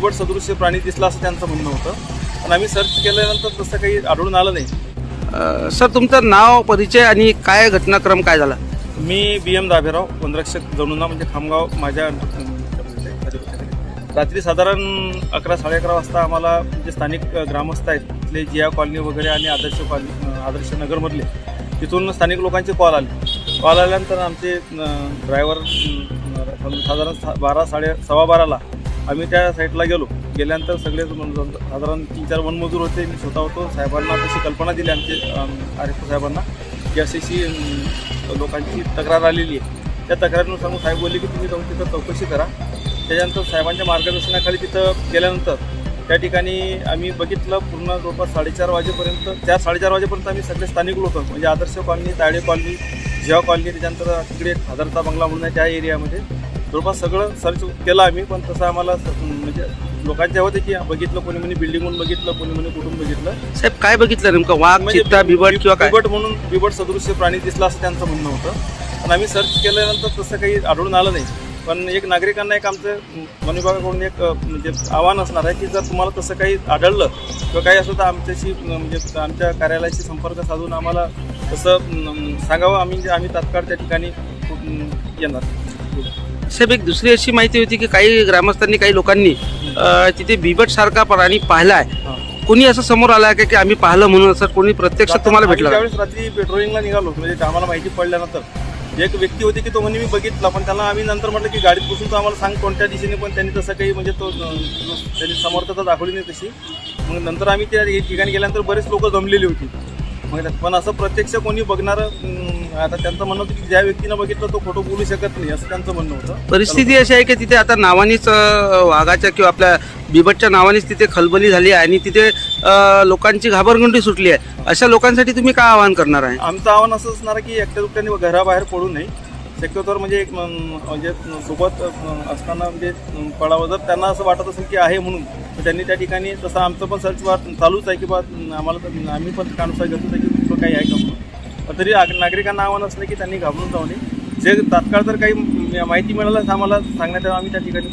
बिबट सदृश्य प्राणी दिसला असं त्यांचं म्हणणं होतं. पण आम्ही सर्च केल्यानंतर तसं काही आढळून आलं नाही. सर तुमचं नाव परिचय आणि काय घटनाक्रम काय झाला? मी बी एम दाभेराव वनरक्षक जणुना म्हणजे खामगाव माझ्या. रात्री साधारण अकरा साडे अकरा वाजता आम्हाला जे स्थानिक ग्रामस्थ आहेत तिथले जिया कॉलनी वगैरे आणि आदर्श कॉलनी आदर्श नगरमधले तिथून स्थानिक लोकांचे कॉल आले. कॉल आल्यानंतर आमचे ड्रायव्हर साधारण बारा साडे सव्वा बाराला आम्ही त्या साईटला गेलो. गेल्यानंतर सगळे साधारण तीन चार वनमजूर होते. मी स्वतः होतो. साहेबांना तशी कल्पना दिली आमचे आर एफ साहेबांना की अशी अशी लोकांची तक्रार आलेली आहे. त्या तक्रारीनुसार सांगून साहेब बोलले की तुम्ही जाऊन तिथं चौकशी करा. त्याच्यानंतर साहेबांच्या मार्गदर्शनाखाली तिथं गेल्यानंतर त्या ठिकाणी आम्ही बघितलं. पूर्ण जवळपास साडेचार वाजेपर्यंत चार साडेचार वाजेपर्यंत आम्ही सगळे स्थानिक लोक म्हणजे Adarsh colony Tale colony Jiva colony त्याच्यानंतर तिकडे एक हजारचा बंगला म्हणून आहे त्या एरियामध्ये. जवळपास सगळं सर्च केलं आम्ही पण तसं आम्हाला म्हणजे लोकांच्या होते की बघितलं कोणी म्हणे बिल्डिंगहून बघितलं कोणी म्हणे कुठून बघितलं. साहेब काय बघितलं नेमकं? वाघ म्हणजे चित्ता बिबट किंवा काय? बिबट म्हणून बिबट सदृश्य प्राणी दिसला असं त्यांचं म्हणणं होतं. पण आम्ही सर्च केल्यानंतर तसं काही आढळून आलं नाही. पण एक नागरिकांना एक आमचं वन विभागाकडून एक म्हणजे आव्हान असणार आहे की जर तुम्हाला तसं काही आढळलं किंवा काही असं तर आमच्याशी म्हणजे आमच्या कार्यालयाशी संपर्क साधून आम्हाला तसं सांगावं. आम्ही आम्ही तात्काळ त्या ठिकाणी येणार. साहेब एक दुसरी अशी माहिती होती की काही ग्रामस्थांनी काही लोकांनी अ, तिथे बिबट सारखा प्राणी पाहिलाय. हां. कोणी असं समोर आलाय का की आम्ही पाहिलं म्हणून? असं कोणी प्रत्यक्ष तुम्हाला आम्ही भेटलं? ज्यावेळेस रात्री पेट्रोलिंगला निघालो म्हणजे आम्हाला माहिती पडल्यानंतर एक व्यक्ती होती की तो म्हणे मी बघितला. पण त्याला आम्ही नंतर म्हटलं की गाडीत बसून तो आम्हाला सांग कोणत्या दिशेने पण त्यांनी तसं काही म्हणजे तो अं, त्यांनी समर्थता दाखवली नाही तशी. मग नंतर आम्ही त्या ठिकाणी गेल्यानंतर बरेच लोक जमलेली होती. पण असं प्रत्यक्ष कोणी बघणारं आता त्यांचं म्हणणं होतं की ज्या व्यक्तीनं बघितलं तो खोटं बोलू शकत नाही असं त्यांचं म्हणणं होतं. परिस्थिती अशी आहे की तिथे आता नावानीच वाघाच्या किंवा आपल्या बिबटच्या नावानेच तिथे खलबली झाली आहे आणि तिथे लोकांची घाबरगुंडी सुटली आहे. अशा लोकांसाठी तुम्ही काय आवाहन करणार आहे? आमचं आव्हान असं असणार आहे की एकट्या दुकट्याने घराबाहेर पडू नये. शक्यतोवर म्हणजे एक म्हणजे सोबत असताना म्हणजे अं, पडावं जर त्यांना असं वाटत असेल की आहे म्हणून त्यांनी त्या ठिकाणी तसं आमचं पण सर्च वा चालूच आहे की बा आम्हाला तर आम्ही पण त्यानुसार घेतो की कुठं काही आहे का पण तरी आग- नागरिकांना आव्हान असलं की त्यांनी घाबरून जाऊ नये. जे तात्काळ जर काही माहिती मिळालं आम्हाला सांगण्यात आम्ही त्या ठिकाणी